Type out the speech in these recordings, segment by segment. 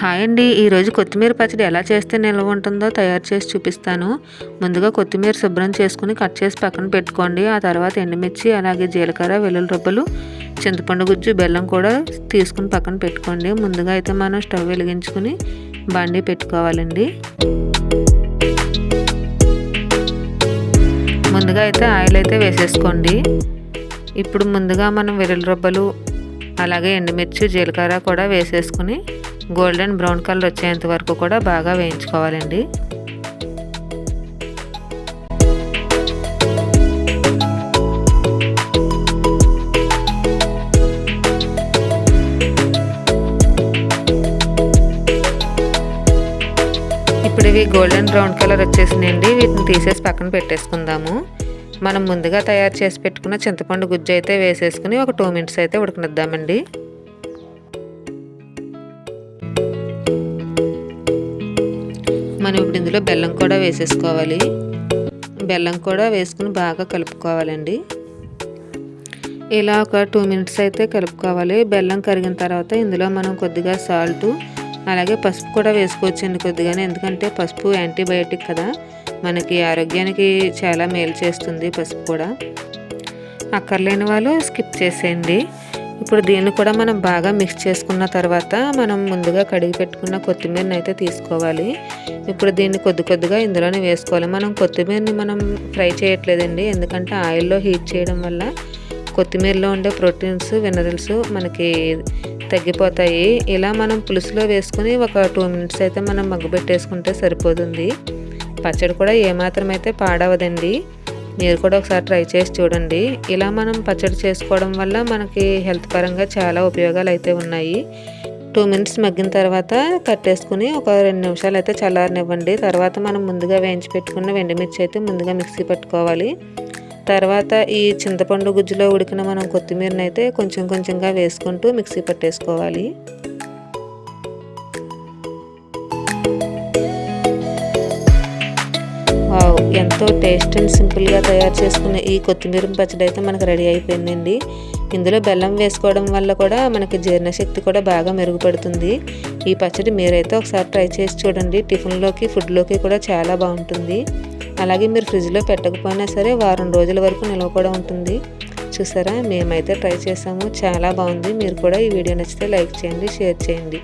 Hi అండి. ఈరోజు కొత్తిమీర పచ్చడి ఎలా చేస్తే నిల్వ ఉంటుందో తయారు చేసి చూపిస్తాను. ముందుగా కొత్తిమీర శుభ్రం చేసుకుని కట్ చేసి పక్కన పెట్టుకోండి. ఆ తర్వాత ఎండుమిర్చి అలాగే జీలకర్ర వెల్లుల్లి రబ్బలు చింతపండు గుజ్జు బెల్లం కూడా తీసుకుని పక్కన పెట్టుకోండి. ముందుగా అయితే మనం స్టవ్ వెలిగించుకుని బండి పెట్టుకోవాలండి. ముందుగా అయితే ఆయిల్ అయితే వేసేసుకోండి. ఇప్పుడు ముందుగా మనం వెల్లుల్లి రబ్బలు అలాగే ఎండుమిర్చి జీలకర్ర కూడా వేసేసుకుని గోల్డెన్ బ్రౌన్ కలర్ వచ్చేంత వరకు కూడా బాగా వేయించుకోవాలండి. ఇప్పుడు ఇవి గోల్డెన్ బ్రౌన్ కలర్ వచ్చేసినాయండి. వీటిని తీసేసి పక్కన పెట్టేసుకుందాము. మనం ముందుగా తయారు చేసి పెట్టుకున్న చింతపండు గుజ్జు అయితే వేసేసుకుని ఒక టూ మినిట్స్ అయితే ఉడకనిద్దామండి. మనం ఇప్పుడు ఇందులో బెల్లం కూడా వేసేసుకోవాలి. బెల్లం కూడా వేసుకుని బాగా కలుపుకోవాలండి. ఇలా ఒక టూ మినిట్స్ అయితే కలుపుకోవాలి. బెల్లం కరిగిన తర్వాత ఇందులో మనం కొద్దిగా సాల్ట్ అలాగే పసుపు కూడా వేసుకోవచ్చండి కొద్దిగానే. ఎందుకంటే పసుపు యాంటీబయాటిక్ కదా. మనకి ఆరోగ్యానికి చాలా మేలు చేస్తుంది పసుపు కూడా. అక్కర్లేని వాళ్ళు స్కిప్ చేసేయండి. ఇప్పుడు దీన్ని కూడా మనం బాగా మిక్స్ చేసుకున్న తర్వాత మనం ముందుగా కడిగి పెట్టుకున్న కొత్తిమీరని అయితే తీసుకోవాలి. ఇప్పుడు దీన్ని కొద్ది కొద్దిగా ఇందులోనే వేసుకోవాలి. మనం కొత్తిమీరని మనం ఫ్రై చేయట్లేదండి. ఎందుకంటే ఆయిల్లో హీట్ చేయడం వల్ల కొత్తిమీరలో ఉండే ప్రోటీన్స్ మినరల్స్ మనకి తగ్గిపోతాయి. ఇలా మనం పులుసులో వేసుకుని ఒక టూ మినిట్స్ అయితే మనం మగ్గు పెట్టేసుకుంటే సరిపోతుంది. పచ్చడి కూడా ఏమాత్రం అయితే పాడవదండి. మీరు కూడా ఒకసారి ట్రై చేసి చూడండి. ఇలా మనం పచ్చడి చేసుకోవడం వల్ల మనకి హెల్త్ పరంగా చాలా ఉపయోగాలు అయితే ఉన్నాయి. టూ మినిట్స్ మగ్గిన తర్వాత కట్టేసుకుని ఒక రెండు నిమిషాలు అయితే చల్లారనివ్వండి. తర్వాత మనం ముందుగా వేయించి పెట్టుకున్న వెండిమిర్చి అయితే ముందుగా మిక్సీ పెట్టుకోవాలి. తర్వాత ఈ చింతపండు గుజ్జులో ఉడికిన మనం కొత్తిమీరని అయితే కొంచెం కొంచెంగా వేసుకుంటూ మిక్సీ పట్టేసుకోవాలి. ఎంతో టేస్ట్ అండ్ సింపుల్గా తయారు చేసుకునే ఈ కొత్తిమీర పచ్చడి అయితే మనకు రెడీ అయిపోయిందండి. ఇందులో బెల్లం వేసుకోవడం వల్ల కూడా మనకి జీర్ణశక్తి కూడా బాగా మెరుగుపడుతుంది. ఈ పచ్చడి మీరైతే ఒకసారి ట్రై చేసి చూడండి. టిఫిన్లోకి ఫుడ్లోకి కూడా చాలా బాగుంటుంది. అలాగే మీరు ఫ్రిడ్జ్లో పెట్టకపోయినా సరే వారం రోజుల వరకు నిల్వ కూడా ఉంటుంది. చూసారా? మేమైతే ట్రై చేసాము. చాలా బాగుంది. మీరు కూడా ఈ వీడియో నచ్చితే లైక్ చేయండి షేర్ చేయండి.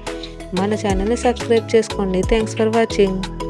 మన ఛానల్ని సబ్స్క్రైబ్ చేసుకోండి. Thanks for watching.